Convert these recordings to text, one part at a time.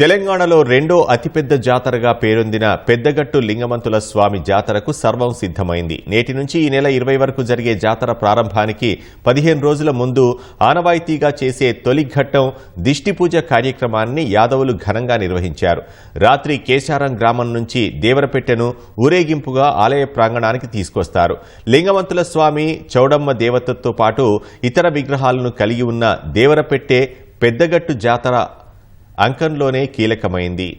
తెలంగాణలో రెండో అతిపెద్ద జాతరగా పేరొందిన పెద్దగట్టు లింగమంతుల స్వామి జాతరకు సర్వం సిద్ధమైంది. నేటి నుంచి ఈ నెల ఇరవై వరకు జరిగే జాతర ప్రారంభానికి పదిహేను రోజుల ముందు ఆనవాయితీగా చేసే తొలి ఘట్టం దిష్టిపూజ కార్యక్రమాన్ని యాదవులు ఘనంగా నిర్వహించారు. రాత్రి కేశారం గ్రామం నుంచి దేవరపెట్టెను ఊరేగింపుగా ఆలయ ప్రాంగణానికి తీసుకొస్తారు. లింగమంతుల స్వామి చౌడమ్మ దేవతతో పాటు ఇతర విగ్రహాలను కలిగి ఉన్న దేవరపెట్టె పెద్దగట్టు జాతర అంకంలోనే కీలకమైంది.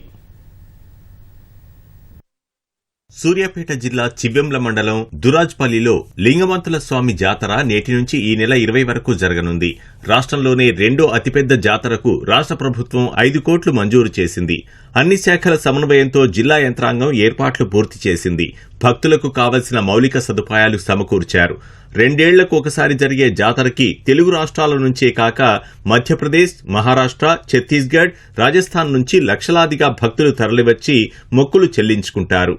సూర్యాపేట జిల్లా చివ్వెంల మండలం దురాజ్పల్లిలో లింగమంతుల స్వామి జాతర నేటి నుంచి ఈ నెల ఇరవై వరకు జరగనుంది. రాష్ట్రంలోనే రెండో అతిపెద్ద జాతరకు రాష్ట్ర ప్రభుత్వం ఐదు కోట్లు మంజూరు చేసింది. అన్ని శాఖల సమన్వయంతో జిల్లా యంత్రాంగం ఏర్పాట్లు పూర్తి చేసింది. భక్తులకు కావలసిన మౌలిక సదుపాయాలు సమకూర్చారు. రెండేళ్ళకు ఒకసారి జరిగే జాతరకి తెలుగు రాష్ట్రాల నుంచే కాక మధ్యప్రదేశ్ మహారాష్ట్ర ఛత్తీస్గఢ్ రాజస్థాన్ నుంచి లక్షలాదిగా భక్తులు తరలివచ్చి మొక్కులు చెల్లించుకుంటారు.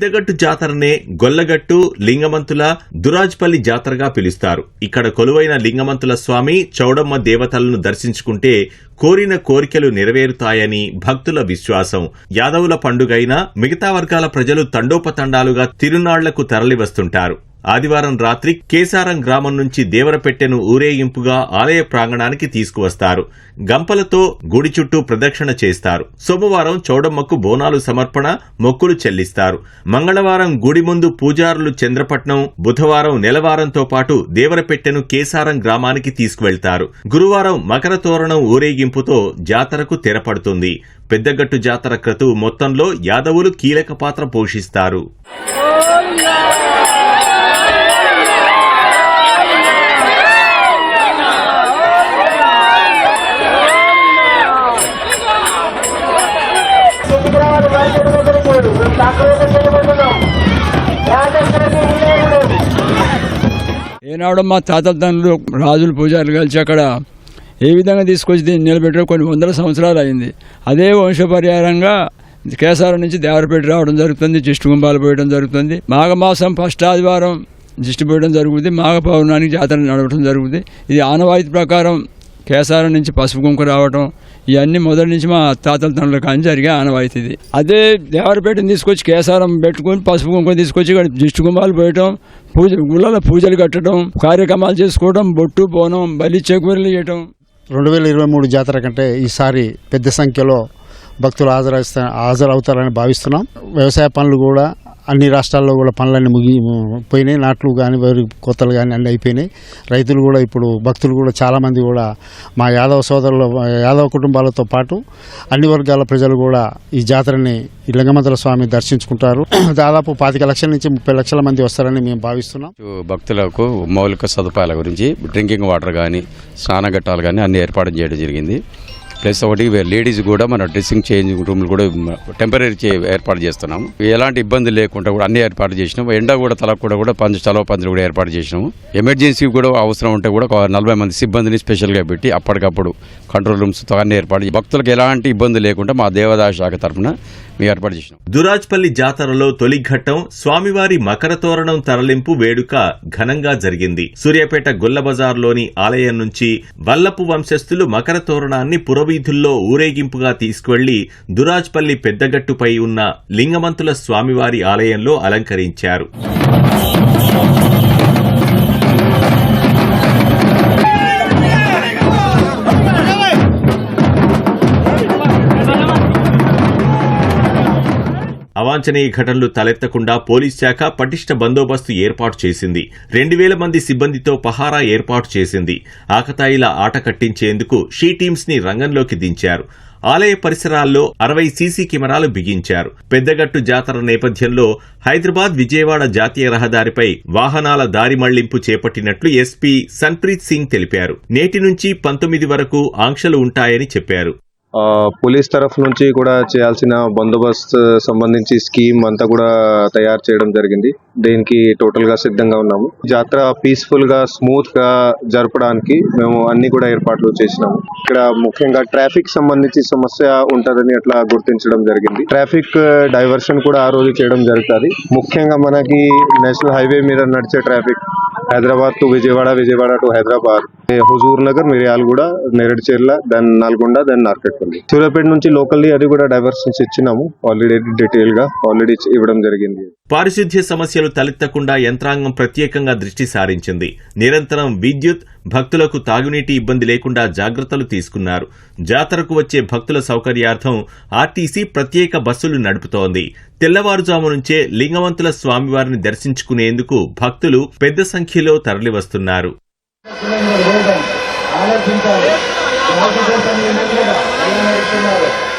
పెద్దగట్టు జాతరనే గొల్లగట్టు లింగమంతుల దురాజ్పల్లి జాతరగా పిలుస్తారు. ఇక్కడ కొలువైన లింగమంతుల స్వామి చౌడమ్మ దేవతలను దర్శించుకుంటే కోరిన కోరికలు నెరవేరుతాయని భక్తుల విశ్వాసం. యాదవుల పండుగైన మిగతా వర్గాల ప్రజలు తండోపతండాలుగా తిరునాళ్ళకు తరలివస్తుంటారు. ఆదివారం రాత్రి కేసారం గ్రామం నుంచి దేవరపెట్టెను ఊరేగింపుగా ఆలయ ప్రాంగణానికి తీసుకువస్తారు. గంపలతో గుడి చుట్టూ ప్రదక్షిణ చేస్తారు. సోమవారం చౌడమ్మకు బోనాలు సమర్పణ మొక్కులు చెల్లిస్తారు. మంగళవారం గుడి ముందు పూజారులు చంద్రపట్నం బుధవారం నెలవారంతో పాటు దేవరపెట్టెను కేసారం గ్రామానికి తీసుకువెళ్తారు. గురువారం మకర తోరణం ఊరేగింపుతో జాతరకు తెరపడుతుంది. పెద్దగట్టు జాతర క్రతువు మొత్తంలో యాదవులు కీలక పాత్ర పోషిస్తారు. ఏనాడు మా తాతల తండ్రులు రాజులు పూజారులు కలిసి అక్కడ ఏ విధంగా తీసుకొచ్చి దీన్ని నిలబెట్టడం కొన్ని వందల సంవత్సరాలు అయింది. అదే వంశపరిహారంగా కేసారం నుంచి దేవరపేట రావడం జరుగుతుంది జిష్టి గుంబాలు పోయడం జరుగుతుంది మాఘమాసం ఫస్ట్ ఆదివారం జిష్టి పోయడం జరుగుతుంది మాఘ పౌర్ణానికి జాతర నడవడం జరుగుతుంది. ఇది ఆనవాయితీ ప్రకారం కేసారం నుంచి పసుపు కుంకు రావటం ఇవన్నీ మొదటి నుంచి మా తాతల తండ్రుల కానీ జరిగే ఆనవాయితీ అదే దేవరపేటను తీసుకొచ్చి కేసారం పెట్టుకొని పసుపు కుంకుమ తీసుకొచ్చి ఇక్కడ దిష్టి గుంబాలు పోయటం పూజ గుళ్ళలో పూజలు కట్టడం కార్యక్రమాలు చేసుకోవడం బొట్టు బోనం బలి చేకూరలు చేయటం రెండు వేల ఇరవై మూడు జాతర కంటే ఈసారి పెద్ద సంఖ్యలో భక్తులు హాజరు హాజరవుతారని భావిస్తున్నాం. వ్యవసాయ పనులు కూడా అన్ని రాష్ట్రాల్లో కూడా పనులన్నీ ముగి పోయినాయి. నాట్లు కానీ వరి కొత్తలు కానీ అన్నీ అయిపోయినాయి. రైతులు కూడా ఇప్పుడు భక్తులు కూడా చాలామంది కూడా మా యాదవ సోదరుల యాదవ కుటుంబాలతో పాటు అన్ని వర్గాల ప్రజలు కూడా ఈ జాతరని ఈ లింగమంతుల స్వామి దర్శించుకుంటారు. దాదాపు పాతిక లక్షల నుంచి ముప్పై లక్షల మంది వస్తారని మేము భావిస్తున్నాం. భక్తులకు మౌలిక సదుపాయాల గురించి డ్రింకింగ్ వాటర్ కానీ స్నానఘట్టాలు కానీ అన్ని ఏర్పాటు చేయడం జరిగింది. ప్లస్ ఒకటి లేడీస్ కూడా మన డ్రెస్సింగ్ చేంజ్ రూమ్లు కూడా టెంపరీ ఏర్పాటు చేస్తున్నాము. ఎలాంటి ఇబ్బంది లేకుండా కూడా అన్ని ఏర్పాటు చేసినాము ఎండ కూడా తల కూడా పంచ చలవ పంచులు కూడా ఏర్పాటు చేసినాము. ఎమర్జెన్సీ కూడా అవసరం ఉంటే కూడా ఒక నలభై మంది సిబ్బందిని స్పెషల్గా పెట్టి అప్పటికప్పుడు కంట్రోల్ రూమ్స్తో అన్ని ఏర్పాటు చేసి భక్తులకు ఎలాంటి ఇబ్బంది లేకుండా మా దేవాదాయ శాఖ తరఫున మేము ఏర్పాటు చేసినాం. దురాజ్పల్లి జాతరలో తొలి ఘట్టం స్వామివారి మకర తోరణం తరలింపు వేడుక ఘనంగా జరిగింది. సూర్యాపేట గొల్లబజార్లోని ఆలయం నుంచి వల్లపు వంశస్థులు మకర తోరణాన్ని వీధుల్లో ఊరేగింపుగా తీసుకువెళ్ళి దురాజ్పల్లి పెద్దగట్టుపై ఉన్న లింగమంతుల స్వామివారి ఆలయంలో అలంకరించారు. అవాంఛనీయ ఘటనలు తలెత్తకుండా పోలీస్ శాఖ పటిష్ట బందోబస్తు ఏర్పాటు చేసింది. రెండు వేల మంది సిబ్బందితో పహారా ఏర్పాటు చేసింది. ఆకతాయిల ఆట కట్టించేందుకు షీ టీమ్స్ని రంగంలోకి దించారు. ఆలయ పరిసరాల్లో అరవై సీసీ కెమెరాలు బిగించారు. పెద్దగట్టు జాతర నేపథ్యంలో హైదరాబాద్ విజయవాడ జాతీయ రహదారిపై వాహనాల దారి మళ్ళింపు చేపట్టినట్లు ఎస్పీ సన్ప్రీత్ సింగ్ తెలిపారు. నేటి నుంచి పంతొమ్మిది వరకు ఆంక్షలు ఉంటాయని చెప్పారు. పోలీస్ తరఫు నుంచి కూడా చేయాల్సిన బందోబస్తు సంబంధించి స్కీమ్ అంతా కూడా తయారు చేయడం జరిగింది. దీనికి టోటల్గా సిద్ధంగా ఉన్నాము. జాతర పీస్ఫుల్గా స్మూత్గా జరపడానికి మేము అన్ని కూడా ఏర్పాట్లు చేసినాము. ఇక్కడ ముఖ్యంగా ట్రాఫిక్ సంబంధించి సమస్య ఉంటుందని అట్లా గుర్తించడం జరిగింది. ట్రాఫిక్ డైవర్షన్ కూడా ఆ రోజు చేయడం జరుగుతుంది. ముఖ్యంగా మనకి నేషనల్ హైవే మీద నడిచే traffic Hyderabad to Vijayawada Vijayawada to Hyderabad. Huzur Nagar Miryalaguda Neredcherla then Nalgonda then Narketpally. Suryapet నుంచి లోకల్లీ అది కూడా డైవర్సన్స్ ఇచ్చినాము. ఆల్రెడీ డీటెయిల్గా ఆల్రెడీ ఇవ్వడం జరిగింది. పారిశుధ్య సమస్యలు తలెత్తకుండా యంత్రాంగం ప్రత్యేకంగా దృష్టి సారించింది. నిరంతరం విద్యుత్ భక్తులకు తాగునీటి ఇబ్బంది లేకుండా జాగ్రత్తలు తీసుకున్నారు. జాతరకు వచ్చే భక్తుల సౌకర్యార్థం ఆర్టీసీ ప్రత్యేక బస్సులు నడుపుతోంది. తెల్లవారుజాము నుంచే లింగవంతుల స్వామివారిని దర్శించుకునేందుకు భక్తులు పెద్ద సంఖ్యలో తరలివస్తున్నారు. ఆలోచించాలి. కోసం ఎన్నికలుగా నడుస్తున్నారు